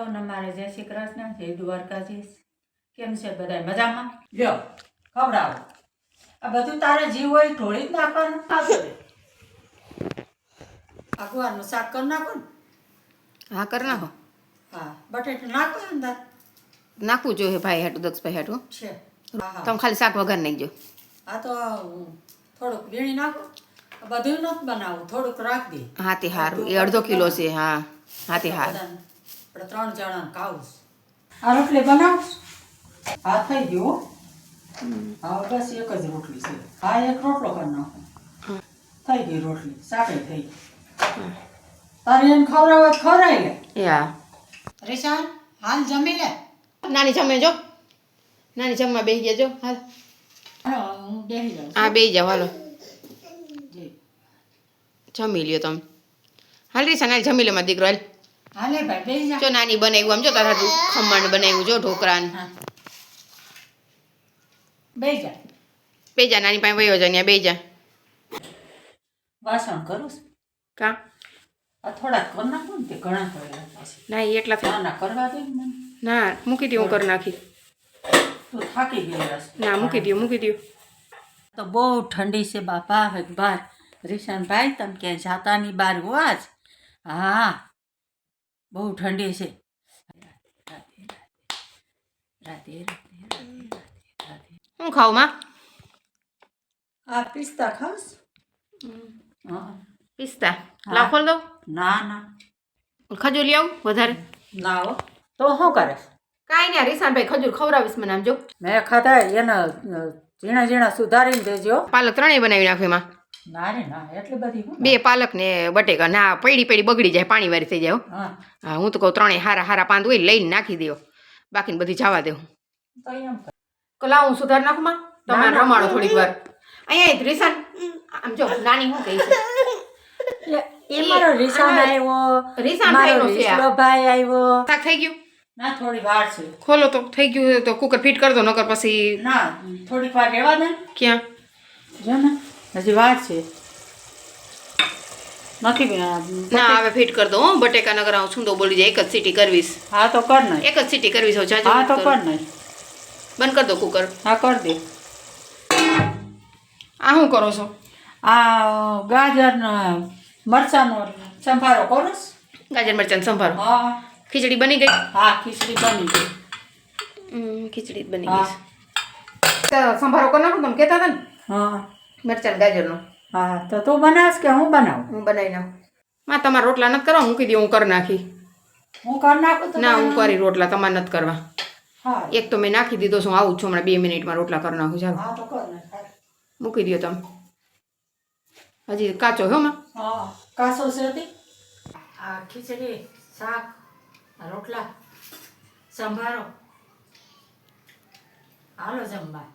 સૌને મારે જય શ્રી કૃષ્ણ જય દ્વારકાધીશ. કેમ છે બધા મજામાં? લ્યો ખવડાવો. આ બધું તારે જીવ હોય ઢોળી જ નાખવાનું. અગવારનું ભગવાનનું શાક કરી નાખો ને? હા કર નાખો. હા બટેટું નાખો અંદર નાખવું જોઈએ ભાઈ હેઠું દક્ષભાઈ હેઠું છે. હા હા. તમે ખાલી શાક વગર નાખજો આ તો થોડુંક વીણી નાખો. બધું નથી બનાવું થોડુંક રાખ દે હા તે હારું. એ અડધો કિલો છે હા. હા તે હાર. આપણે ત્રણ જણા ખાવું આ રોટલી બનાવું હા થઈ ગયો હા. બસ એક જ રોટલી છે. હા એક રોટલો કરી નાખો. થઈ ગઈ રોટલી. શાકે થઈ ગઈ. તારે એમ ખવડાવે ખવડાવી લે? હા રેશાન હાલ જમી લે. નાની જમે જો. નાની જમવા બેસી ગયા જો હાલ. હું બેસી જાઉં. હા બેસી જાઓ હાલો. જમી લ્યો તમે. હાલ રીસા નાની જમી લો મારો દીકરો હાલ. હાલે ભાઈ બે જા. નાની બનાવ્યું આમ જો તારા ખમણ બનાવ્યું જો ઢોકળા હા. બેસી જા. બે જા નાની પાસે વયો જા બે જા. વાસણ કરું કા? થોડા થોડાક નાખો ને તે ઘણા કર્યા ના એ એટલા ના કરવા દે ના મૂકી દઉં કરી નાખી. તું થાકી ગઈ. ના મૂકી દઉં મૂકી દઉં તો બહુ ઠંડી છે બાપા હવે બહાર રીશાનભાઈ તમે ક્યાંય જાતા નહીં બહાર હોવા જ? હા. બહુ ઠંડી છે. રાધે રાધે રાધે રાધે હું ખાઉં માં? આ પિસ્તા ખાસ હા. પિસ્તા. લાવ ખોલ દઉં ના ના. ખજૂર લઈ આવું વધારે. ના હો તો શું કરે? કાંઈ નહીં રીસાનભાઈ ખજૂર ખવડાવીશ મને આમ જો. મેં ખાધા એના ઝીણા ઝીણા સુધારીને દેજો. પાલક ત્રણેય બનાવી નાખું એમાં. ના રે ના એટલી બધી બે પાલક ને બટેકા ના પડી પડી બગડી જાય પાણી વાળી થઈ જાય હો. હા. તો કહું ત્રણેય હારા હારા પાંદ હોય લઈને નાખી દો બાકીને બધી જવા દેવું તો લાવ હું સુધાર નાખું માં? તમે રમાડો થોડીક વાર. અહીંયા રિસાન. આમ જો નાની હું કહી છે. એ- મારો રીસાન આવ્યો છે. આવ્યો. થઈ ગયું? ના થોડી વાર છે. ખોલો તો થઈ ગયું તો કુકર ફિટ કરી દો નકર પછી ના થોડીક વાર રહેવા દે. ક્યાં? જો ને. હજી વાર છે. નથી ના હવે ફિટ કરી દો હો. બટેકા નગર હું છૂંદો બોલી જાય એક જ સીટી કરવીશ. હા તો કર નહીં. એક જ સીટી કરવીશ હવે જાજો હા તો કર. નહીં. બંધ કરી દો કુકર હા કર દે. આ શું કરો છો? આ ગાજર મરચાંનો સંભારો કરો છો? ગાજર મરચાં સંભારો. હા. ખીચડી બની ગઈ? હા ખીચડી બની ગઈ. ખીચડી બની હા. ગઈ સંભારો કરી નાખો તમે કહેતા હતા ને. હા. મરચાં ને ગાજરનો. હા તો તું બનાવશ કે હું બનાવું? હું બનાવી નાખું. માં તમારે રોટલા નથી કરવા? મૂકી દઉં હું કરી નાખી. હું કરી નાખું તો ના હું કરી રોટલા તમારે નથી કરવા. હા. એક તો મેં નાખી દીધો છું આવું જ છું હમણાં બે મિનિટમાં રોટલા કરી નાખું ચાલો. હા તો કર નાખ. મૂકી દો તમે. હજી કાચો હો માં. હા કાસો છે હતી આ ખીચડી શાક આ રોટલા. સંભારો. હાલો જમવા.